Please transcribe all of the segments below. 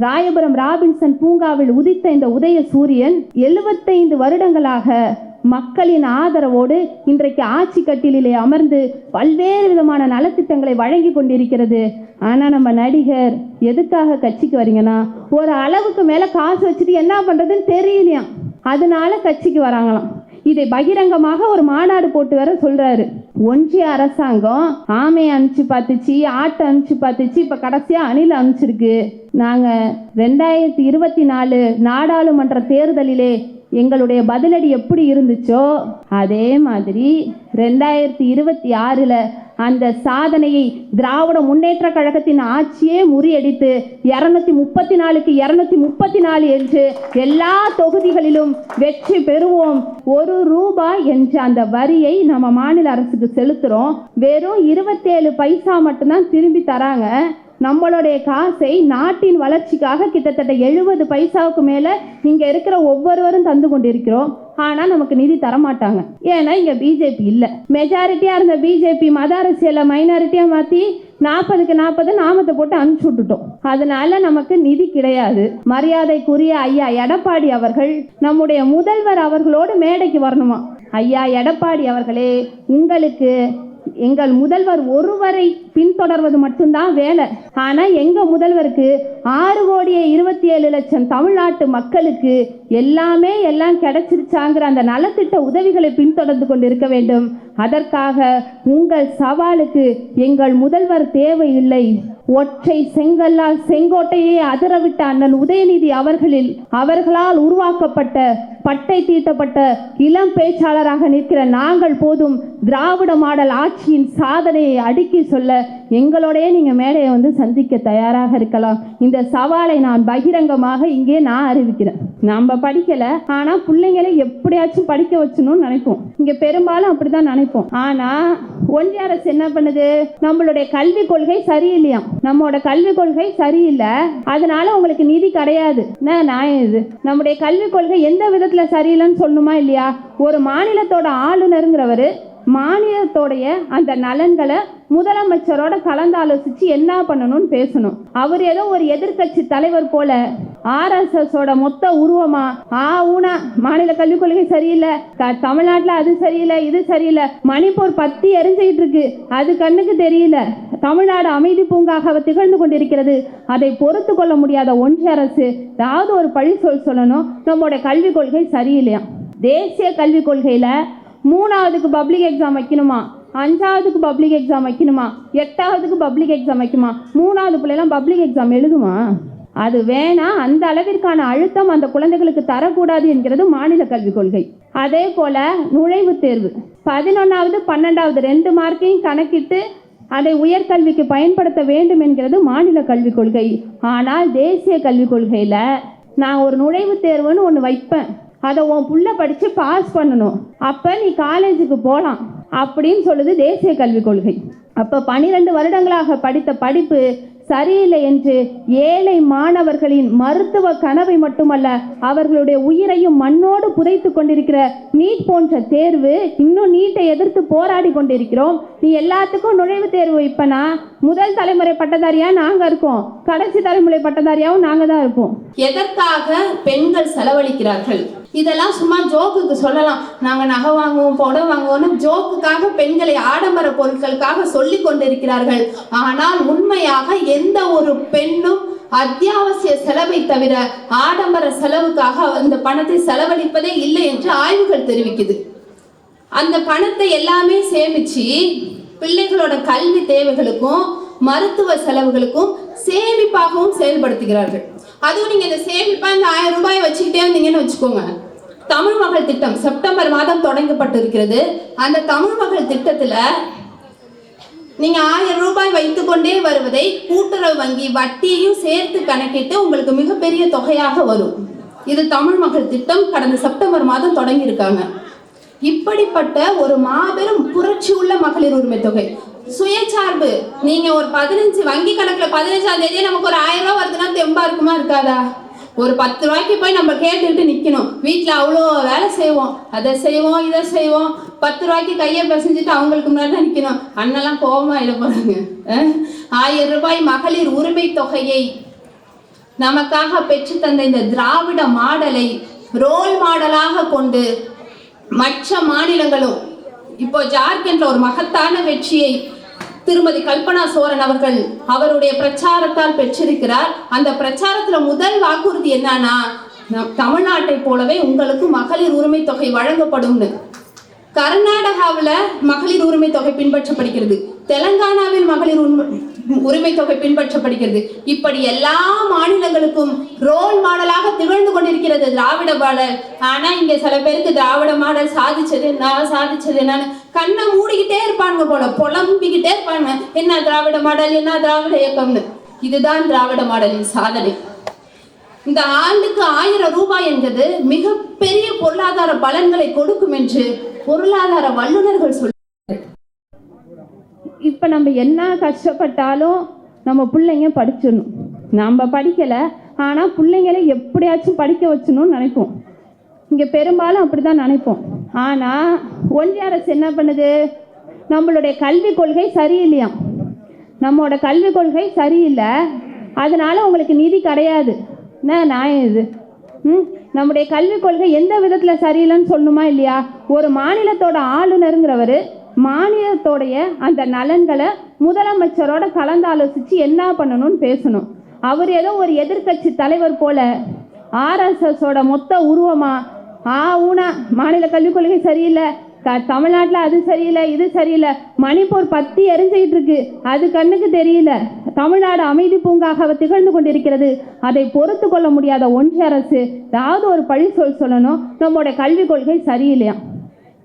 Royapuram Robinson பூங்காவில் உதித்த இந்த உதய சூரியன் எழுபத்தைந்து வருடங்களாக மக்களின் ஆதரவோடு இன்றைக்கு ஆட்சி கட்டிலே அமர்ந்து பல்வேறு விதமான நலத்திட்டங்களை வழங்கி கொண்டிருக்கிறது. ஆனா நம்ம நடிகர் எதுக்காக கட்சிக்கு வரீங்கன்னா ஒரு அளவுக்கு மேல காசு வச்சுட்டு என்ன பண்றதுன்னு தெரியலையாம். அதனால கட்சிக்கு வராங்களாம். இதை பகிரங்கமாக ஒரு மாநாடு போட்டு வர சொல்றாரு. ஒன்றிய அரசாங்கம் ஆமையை அனுப்பிச்சு பார்த்துச்சு ஆட்டை அனுப்பிச்சு பார்த்துச்சு இப்போ கடைசியாக அணில் அனுப்பிச்சிருக்கு. நாங்கள் ரெண்டாயிரத்தி இருபத்தி நாலு நாடாளுமன்ற தேர்தலிலே எங்களுடைய பதிலடி எப்படி இருந்துச்சோ அதே மாதிரி ரெண்டாயிரத்தி இருபத்தி ஆறில் அந்த சாதனையை திராவிட முன்னேற்ற கழகத்தின் ஆட்சியே முறியடித்து இரநூத்தி முப்பத்தி நாலுக்கு இரநூத்தி முப்பத்தி நாலு என்று எல்லா தொகுதிகளிலும் வெற்றி பெறுவோம். ஒரு ரூபாய் என்ற அந்த வரியை நம்ம மாநில அரசுக்கு செலுத்துறோம். வெறும் இருபத்தேழு பைசா மட்டும்தான் திரும்பி தராங்க. நம்மளுடைய காசை நாட்டின் வளர்ச்சிக்காக கிட்டத்தட்ட எழுபது பைசாவுக்கு மேலே இங்கே இருக்கிற ஒவ்வொருவரும் தந்து கொண்டிருக்கிறோம். ஆனால் நமக்கு நிதி தர மாட்டாங்க ஏன்னா இங்கே பிஜேபி இல்லை. மெஜாரிட்டியாக இருந்த பிஜேபி மத அரசியலை மைனாரிட்டியாக மாற்றி நாற்பதுக்கு நாற்பது நாமத்தை போட்டு அனுப்பிச்சு விட்டுட்டோம். அதனால நமக்கு நிதி கிடையாது. மரியாதைக்குரிய ஐயா எடப்பாடி அவர்கள் நம்முடைய முதல்வர் அவர்களோடு மேடைக்கு வரணுமா? ஐயா எடப்பாடி அவர்களே உங்களுக்கு எங்கள் முதல்வர் ஒருவரை பின்தொடர்வது மட்டும்தான் வேலை. ஆனா எங்க முதல்வருக்கு ஆறு கோடியே இருபத்தி ஏழு லட்சம் தமிழ்நாட்டு மக்களுக்கு எல்லாமே எல்லாம் கிடைச்சிருச்சாங்கிற அந்த நலத்திட்ட உதவிகளை பின்தொடர்ந்து கொண்டு இருக்க வேண்டும். அதற்காக உங்கள் சவாலுக்கு எங்கள் முதல்வர் தேவையில்லை. ஒற்றை செங்கல்லால் செங்கோட்டையை அதிரவிட்ட அண்ணன் உதயநிதி அவர்களில் அவர்களால் உருவாக்கப்பட்ட பட்டை தீட்டப்பட்ட இளம் பேச்சாளராக நிற்கிற நாங்கள் போதும் திராவிட மாடல் ஆட்சியின் சாதனையை அடுக்கி சொல்ல எங்களோடையே நீங்கள் மேடையை வந்து சந்திக்க தயாராக இருக்கலாம். இந்த சவாலை நான் பகிரங்கமாக இங்கே நான் அறிவிக்கிறேன். நம்ம படிக்கலை ஆனால் பிள்ளைங்களை எப்படியாச்சும் படிக்க வச்சணும்னு நினைப்போம். இங்கே பெரும்பாலும் அப்படி தான் நினைப்போம். ஆனால் ஒன்றிய அரசு என்ன பண்ணுது? நம்மளுடைய கல்வி கொள்கை சரியில்லையாம். நம்மளோட கல்வி கொள்கை சரியில்லை. அதனால உங்களுக்கு நிதி கிடையாது. என்ன இது? நம்முடைய கல்விக் கொள்கை எந்த விதத்தில் சரியில்லைன்னு சொல்லணுமா இல்லையா? ஒரு மாநிலத்தோட ஆளுநருங்கிறவர் மாநிலத்தோடைய அந்த நலன்களை முதலமைச்சரோட கலந்தாலோசிச்சு என்ன பண்ணணும்னு பேசணும். அவர் ஏதோ ஒரு எதிர்க்கட்சி தலைவர் போல ஆர்எஸ்எஸோட மொத்த உருவமா ஆ ஊனா மாநில கல்விக் கொள்கை சரியில்லை த- அது சரியில்லை இது சரியில்லை மணிப்பூர் பத்தி எரிஞ்சுக்கிட்டு இருக்கு அது கண்ணுக்கு தெரியல. தமிழ்நாடு அமைதி பூங்காக திகழ்ந்து கொண்டிருக்கிறது. அதை பொறுத்து கொள்ள முடியாத ஒன்றிய அரசு ஏதாவது ஒரு பழி சொல் சொல்லணும். நம்மளுடைய கல்விக் கொள்கை சரியில்லையா தேசிய கல்விக் கொள்கையில மூணாவதுக்கு பப்ளிக் எக்ஸாம் வைக்கணுமா? அஞ்சாவதுக்கு பப்ளிக் எக்ஸாம் வைக்கணுமா? எட்டாவதுக்கு பப்ளிக் எக்ஸாம் வைக்குமா? மூணாவது பிள்ளைலாம் பப்ளிக் எக்ஸாம் எழுதுமா? அது வேணா அந்த அளவிற்கான அழுத்தம் அந்த குழந்தைகளுக்கு தரக்கூடாது என்கிறது மாநில கல்விக் கொள்கை. அதே போல நுழைவுத் தேர்வு. பதினொன்றாவது பன்னெண்டாவது ரெண்டு மார்க்கையும் கணக்கிட்டு அதை உயர்கல்விக்கு பயன்படுத்த வேண்டும் என்கிறது மாநில கல்விக் கொள்கை. ஆனால் தேசிய கல்விக் கொள்கையில் நான் ஒரு நுழைவுத் தேர்வுன்னு ஒன்று வைப்பேன். அதை உன் புள்ள படித்து பாஸ் பண்ணணும். அப்போ நீ காலேஜுக்கு போகலாம் அப்படின்னு சொல்லுது தேசிய கல்விக் கொள்கை. அப்போ பனிரெண்டு வருடங்களாக படித்த படிப்பு சரியில்லை என்று ஏழை மாணவர்களின் மருத்துவ கனவை மட்டுமல்ல அவர்களுடைய உயிரையும் மண்ணோடு புதைத்து கொண்டிருக்கிற நீட் போன்ற தேர்வு இன்னும் நீட்டை எதிர்த்து போராடி கொண்டிருக்கிறோம். நீ எல்லாத்துக்கும் நுழைவுத் தேர்வு வைப்பனா முதல் தலைமுறை பட்டதாரியா நாங்க இருக்கோம். கடைசி தலைமுறை பட்டதாரியாவும் நாங்க தான் இருப்போம் எதற்காக பெண்கள் செலவழிக்கிறார்கள்? இதெல்லாம் சும்மா ஜோக்குக்கு சொல்லலாம். நாங்கள் நகை வாங்குவோம் புடவை வாங்குவோம்னு ஜோக்குக்காக பெண்களை ஆடம்பர பொருட்களுக்காக சொல்லி கொண்டிருக்கிறார்கள். ஆனால் உண்மையாக எந்த ஒரு பெண்ணும் அத்தியாவசிய செலவை தவிர ஆடம்பர செலவுக்காக அந்த பணத்தை செலவழிப்பதே இல்லை என்று ஆய்வுகள் தெரிவிக்குது. அந்த பணத்தை எல்லாமே சேமிச்சு பிள்ளைகளோட கல்வி தேவைகளுக்கும் மருத்துவ செலவுகளுக்கும் சேமிப்பாகவும் செயல்படுத்துகிறார்கள். அதுவும் நீங்க இந்த சேமிப்பா இந்த ஆயிரம் ரூபாயை வச்சுக்கிட்டே இருந்தீங்கன்னு வச்சுக்கோங்க. தமிழ் மகள் திட்டம் செப்டம்பர் மாதம் தொடங்கப்பட்டிருக்கிறது. அந்த தமிழ் மகள் திட்டத்துல நீங்க ஆயிரம் ரூபாய் வைத்துக்கொண்டே வருவதை கூட்டுறவு வங்கி வட்டியையும் சேர்த்து கணக்கிட்டு உங்களுக்கு மிகப்பெரிய தொகையாக வரும். இது தமிழ் மகள் திட்டம் கடந்த செப்டம்பர் மாதம் தொடங்கியிருக்காங்க. இப்படிப்பட்ட ஒரு மாபெரும் புரட்சி உள்ள மகளிர் உரிமை தொகை. சுயசார்பு. நீங்க ஒரு பதினஞ்சு வங்கி கணக்குல பதினஞ்சாம் தேதியே நமக்கு ஒரு ஆயிரம் ரூபாய் வருதுன்னா தெம்பா இருக்குமா இருக்காதா? ஒரு பத்து ரூபாய்க்கு போய் நம்ம கேட்டுக்கிட்டு நிற்கணும் வீட்டில் அவ்வளோ வேலை செய்வோம். அதை செய்வோம் இதை செய்வோம். பத்து ரூபாய்க்கு கையை பிசைஞ்சிட்டு அவங்களுக்கு முன்னாடி தான் நிற்கணும் அண்ணெல்லாம் கோபமாக இட போகிறாங்க ஆயிரம் ரூபாய் மகளிர் உரிமை தொகையை நமக்காக பெற்று தந்த இந்த திராவிட மாடலை ரோல் மாடலாக கொண்டு மற்ற மாநிலங்களும் இப்போ ஜார்க்கண்ட்ல ஒரு மகத்தான வெற்றியை திருமதி கல்பனா சோரன் அவர்கள் அவருடைய பிரச்சாரத்தால் பெற்றிருக்கிறார். அந்த பிரச்சாரத்துல முதல் வாக்குறுதி என்னன்னா நம் தமிழ்நாட்டை போலவே உங்களுக்கு மகளிர் உரிமை தொகை வழங்கப்படும்னு. கர்நாடகாவில் மகளிர் உரிமை தொகை பின்பற்றப்படுகிறது. தெலங்கானாவில் மகளிர் உரிமை- உரிமை தொகை பின்பற்றப்படுகிறது. இப்படி எல்லா மாநிலங்களுக்கும் ரோல் மாடலாக திகழ்ந்து கொண்டிருக்கிறது திராவிட மாடல் ஆனா இங்க சில பேருக்கு திராவிட மாடல் சாதிச்சது என்ன சாதிச்சது என்னன்னு கண்ணை மூடிக்கிட்டே இருப்பாங்க போல புலம்பிக்கிட்டே இருப்பாங்க என்ன திராவிட மாடல் என்ன திராவிட இயக்கம்னு. இதுதான் திராவிட மாடலின் சாதனை. இந்த ஆண்டுக்கு ஆயிரம் ரூபாய் என்பது மிகப்பெரிய பொருளாதார பலன்களை கொடுக்கும் என்று பொருளாதார வல்லுநர்கள் சொல் இப்போ நம்ம என்ன கஷ்டப்பட்டாலும் நம்ம பிள்ளைங்க படிச்சிடணும். நம்ம படிக்கலை ஆனால் பிள்ளைங்களை எப்படியாச்சும் படிக்க வச்சணும்னு நினைப்போம். இங்கே பெரும்பாலும் அப்படி தான் நினைப்போம். ஆனால் ஒன்றிய அரசு என்ன பண்ணுது? நம்மளுடைய கல்விக் கொள்கை சரியில்லையாம். நம்மளோட கல்விக் கொள்கை சரியில்லை. அதனால் உங்களுக்கு நிதி கிடையாது. என்ன நியாயம் இது? ம்? நம்முடைய கல்விக் கொள்கை எந்த விதத்தில் சரியில்லைன்னு சொல்லணுமா இல்லையா? ஒரு மாநிலத்தோட ஆளுநருங்கிறவர் மாநிலத்தோடைய அந்த நலன்களை முதலமைச்சரோட கலந்தாலோசித்து என்ன பண்ணணும்னு பேசணும். அவர் ஏதோ ஒரு எதிர்க்கட்சி தலைவர் போல ஆர்எஸ்எஸோட மொத்த உருவமா ஆ ஊனா மாநில கல்விக் கொள்கை சரியில்லை த தமிழ்நாட்டில் அது சரியில்லை இது சரியில்லை மணிப்பூர் பத்தி எரிஞ்சுக்கிட்டு இருக்கு அது கண்ணுக்கு தெரியல. தமிழ்நாடு அமைதி பூங்காக திகழ்ந்து கொண்டிருக்கிறது. அதை பொறுத்து கொள்ள முடியாத ஒன்றிய அரசு ஏதாவது ஒரு பழி சொல் சொல்லணும். நம்மளுடைய கல்விக் கொள்கை சரியில்லையா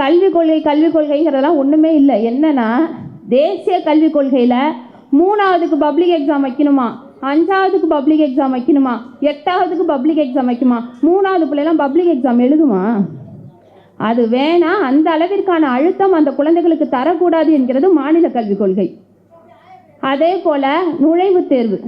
கல்விக் கொள்கை கல்விக் கொள்கைங்கிறதெல்லாம் ஒன்றுமே இல்லை. என்னன்னா தேசிய கல்விக் கொள்கையில் மூணாவதுக்கு பப்ளிக் எக்ஸாம் வைக்கணுமா? அஞ்சாவதுக்கு பப்ளிக் எக்ஸாம் வைக்கணுமா? எட்டாவதுக்கு பப்ளிக் எக்ஸாம் வைக்குமா மூணாவது பிள்ளைலாம் பப்ளிக் எக்ஸாம் எழுதுமா? அது வேணால் அந்த அளவிற்கான அழுத்தம் அந்த குழந்தைகளுக்கு தரக்கூடாது என்கிறது மாநில கல்விக் கொள்கை. அதே போல் நுழைவுத் தேர்வு.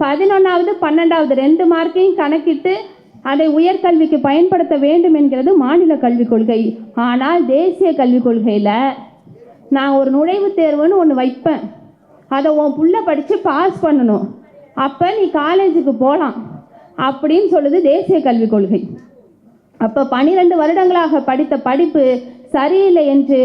பதினொன்றாவது பன்னெண்டாவது ரெண்டு மார்க்கையும் கணக்கிட்டு அதை உயர்கல்விக்கு பயன்படுத்த வேண்டும் என்கிறது மாநில கல்விக் கொள்கை. ஆனால் தேசிய கல்விக் கொள்கையில் நான் ஒரு நுழைவுத் தேர்வுன்னு ஒன்று வைப்பேன். அதை உன் புள்ள படித்து பாஸ் பண்ணணும். அப்போ நீ காலேஜுக்கு போகலாம் அப்படின்னு சொல்லுது தேசிய கல்விக் கொள்கை. அப்போ பனிரெண்டு வருடங்களாக படித்த படிப்பு சரியில்லை என்று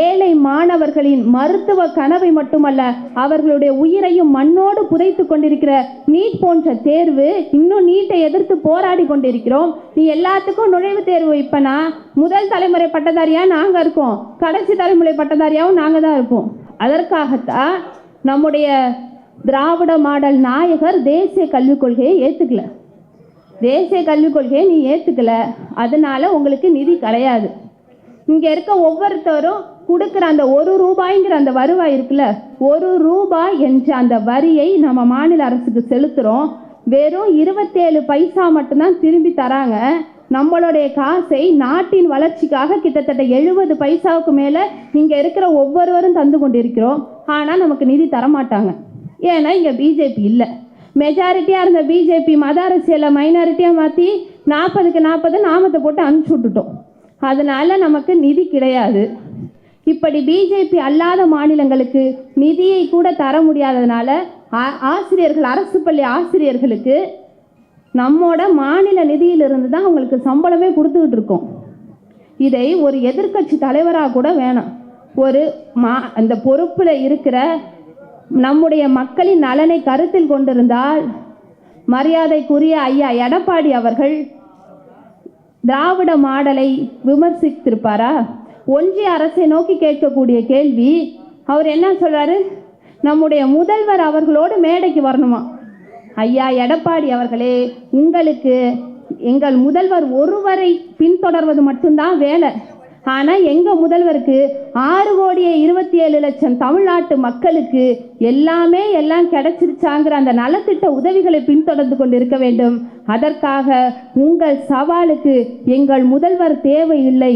ஏழை மாணவர்களின் மருத்துவ கனவை மட்டுமல்ல அவர்களுடைய உயிரையும் மண்ணோடு புதைத்து கொண்டிருக்கிற நீட் போன்ற தேர்வு இன்னும் நீட்டை எதிர்த்து போராடி கொண்டிருக்கிறோம். நீ எல்லாத்துக்கும் நுழைவுத் தேர்வு வைப்பனா முதல் தலைமுறை பட்டதாரியா நாங்கள் இருக்கோம். கடைசி தலைமுறை பட்டதாரியாவும் நாங்கள் தான் இருப்போம் அதற்காகத்தான் நம்முடைய திராவிட மாடல் நாயகர் தேசிய கல்விக் கொள்கையை ஏற்றுக்கல தேசிய கல்விக் கொள்கையை நீ ஏற்றுக்கல அதனால உங்களுக்கு நிதி கிடையாது இங்கே இருக்க ஒவ்வொருத்தரும் கொடுக்குற அந்த ஒரு ரூபாய்ங்கிற அந்த வருவாய் இருக்குல்ல ஒரு ரூபாய் என்ற அந்த வரியை நம்ம மாநில அரசுக்கு செலுத்துகிறோம் வெறும் இருபத்தேழு பைசா மட்டும்தான் திரும்பி தராங்க. நம்மளுடைய காசை நாட்டின் வளர்ச்சிக்காக கிட்டத்தட்ட எழுபது பைசாவுக்கு மேலே இங்கே இருக்கிற ஒவ்வொருவரும் தந்து கொண்டிருக்கிறோம். ஆனால் நமக்கு நிதி தரமாட்டாங்க. ஏன்னா இங்கே பிஜேபி இல்லை. மெஜாரிட்டியாக இருந்த பிஜேபி மத அரசியலை மைனாரிட்டியாக மாற்றி நாற்பதுக்கு நாற்பது நாமத்தை போட்டு அனுப்பிச்சி விட்டுட்டோம். அதனால நமக்கு நிதி கிடையாது. இப்படி பிஜேபி அல்லாத மாநிலங்களுக்கு நிதியை கூட தர முடியாததுனால ஆ- ஆசிரியர்கள் அரசு பள்ளி ஆசிரியர்களுக்கு நம்மோட மாநில நிதியிலிருந்து தான் அவங்களுக்கு சம்பளமே கொடுத்துக்கிட்டு இருக்கோம். இதை ஒரு எதிர்க்கட்சி தலைவராக கூட வேணாம். ஒரு மா அந்த பொறுப்பில் இருக்கிற நம்முடைய மக்களின் நலனை கருத்தில் கொண்டிருந்தால் மரியாதைக்குரிய ஐயா எடப்பாடி அவர்கள் திராவிட மாடலை விமர்சித்திருப்பாரா? ஒன்றிய அரசை நோக்கி கேட்கக்கூடிய கேள்வி அவர் என்ன சொல்றாரு? நம்முடைய முதல்வர் அவர்களோடு மேடைக்கு வரணுமா? ஐயா எடப்பாடி அவர்களே உங்களுக்கு எங்கள் முதல்வர் ஒருவரை பின்தொடர்வது மட்டும்தான் வேலை. ஆனால் எங்கள் முதல்வருக்கு ஆறு கோடியே இருபத்தி ஏழு லட்சம் தமிழ்நாட்டு மக்களுக்கு எல்லாமே எல்லாம் கிடைச்சிருச்சாங்கிற அந்த நலத்திட்ட உதவிகளை பின்தொடர்ந்து கொண்டிருக்க வேண்டும். அதற்காக உங்கள் சவாலுக்கு எங்கள் முதல்வர் தேவையில்லை.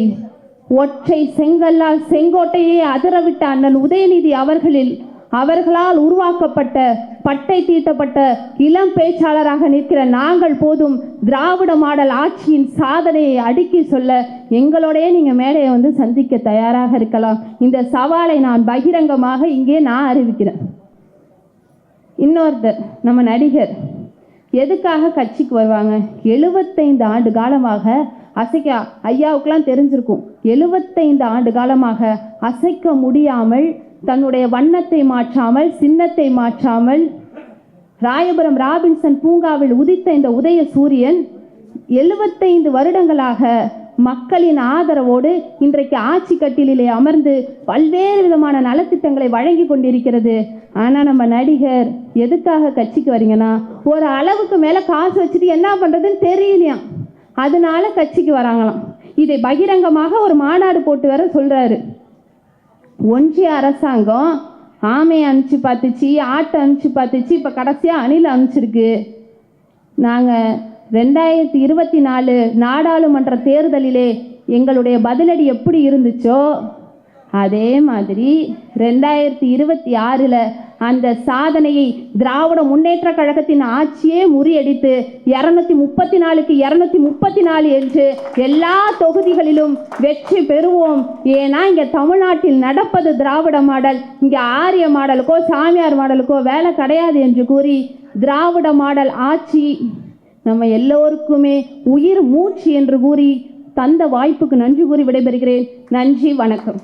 ஒற்றை செங்கல்லால் செங்கோட்டையே அதிரவிட்ட அண்ணன் உதயநிதி அவர்களில் அவர்களால் உருவாக்கப்பட்ட பட்டை தீட்டப்பட்ட இளம் பேச்சாளராக நிற்கிற நாங்கள் போதும் திராவிட மாடல் ஆட்சியின் சாதனையை அடுக்கி சொல்ல எங்களோடையே நீங்கள் மேடையை வந்து சந்திக்க தயாராக இருக்கலாம். இந்த சவாலை நான் பகிரங்கமாக இங்கே நான் அறிவிக்கிறேன். இன்னொருத்தர் நம்ம நடிகர். எதுக்காக கட்சிக்கு வருவாங்க? எழுபத்தைந்து ஆண்டு காலமாக அசைக்க ஐயாவுக்கெல்லாம் தெரிஞ்சிருக்கும். எழுபத்தைந்து ஆண்டு காலமாக அசைக்க முடியாமல் தன்னுடைய வண்ணத்தை மாற்றாமல் சின்னத்தை மாற்றாமல் ராயபுரம் ராபின்சன் பூங்காவில் உதித்த இந்த உதய சூரியன் எழுபத்தைந்து வருடங்களாக மக்களின் ஆதரவோடு இன்றைக்கு ஆட்சி கட்டிலே அமர்ந்து பல்வேறு விதமான நலத்திட்டங்களை வழங்கி கொண்டிருக்கிறது. ஆனால் நம்ம நடிகர் எதுக்காக கட்சிக்கு வரீங்கன்னா ஒரு அளவுக்கு மேலே காசு வச்சுட்டு என்ன பண்ணுறதுன்னு தெரியலையாம். அதனால கட்சிக்கு வராங்களாம். இதை பகிரங்கமாக ஒரு மாநாடு போட்டு வர சொல்கிறாரு ஒன்றிய அரசாங்கம் ஆமையை அனுப்பிச்சு பார்த்துச்சு ஆட்டை அனுப்பிச்சு பார்த்துச்சு இப்போ கடைசியாக அணில் அனுப்பிச்சிருக்கு. நாங்கள் ரெண்டாயிரத்தி இருபத்தி நாலு நாடாளுமன்ற தேர்தலிலே எங்களுடைய பதிலடி எப்படி இருந்துச்சோ அதே மாதிரி ரெண்டாயிரத்தி இருபத்தி ஆறில் அந்த சாதனையை திராவிட முன்னேற்ற கழகத்தின் ஆட்சியே முறியடித்து இரநூத்தி முப்பத்தி நாலுக்கு இரநூத்தி முப்பத்தி நாலு என்று எல்லா தொகுதிகளிலும் வெற்றி பெறுவோம். ஏன்னா இங்கே தமிழ்நாட்டில் நடப்பது திராவிட மாடல். இங்கே ஆரிய மாடலுக்கோ சாமியார் மாடலுக்கோ வேலை கிடையாது என்று கூறி திராவிட மாடல் ஆட்சி நம்ம எல்லோருக்குமே உயிர் மூச்சு என்று கூறி தந்த வாய்ப்புக்கு நன்றி கூறி விடைபெறுகிறேன். நன்றி வணக்கம்.